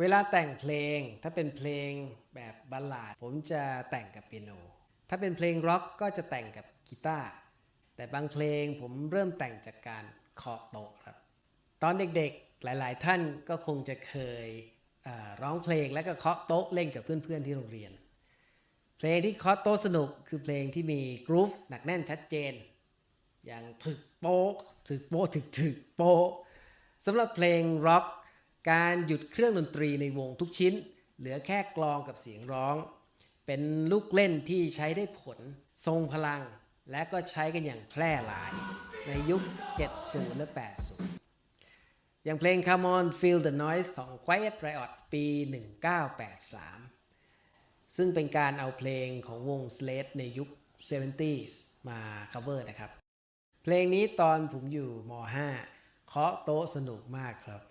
เวลาแต่งเพลง ถ้าเป็นเพลงแบบบัลลาด ผมจะแต่งกับเปียโน ถ้าเป็นเพลงร็อกก็จะแต่งกับกีตาร์แต่บางเพลงผมเริ่มแต่งจากการเคาะโต๊ะครับ ตอนเด็กๆหลายๆ ท่านก็คงจะเคยเร้องเพลงแล้วก็เคาะโต๊ะเล่นกับเพื่อนๆที่โรงเรียน เพลงที่เคาะโต๊ะสนุกคือเพลงที่มีกรูฟหนักแน่นชัดเจน อย่างถึกโป๊ะถึกโป๊ะถึกถึกโป๊ะสำหรับเพลงร็อก การหยุดเครื่องดนตรีในวงทุกชิ้น เหลือแค่กลองกับเสียงร้อง เป็นลูกเล่นที่ใช้ได้ผล ทรงพลัง และก็ใช้กันอย่างแพร่หลาย ในยุค 70 และ 80 อย่างเพลง Come on Feel the Noise ของ Quiet Riot ปี 1983 ซึ่งเป็นการเอาเพลงของวง Slade ในยุค 70s มา cover นะครับ เพลงนี้ตอนผมอยู่ม .5 เคาะโต๊ะสนุกมากครับ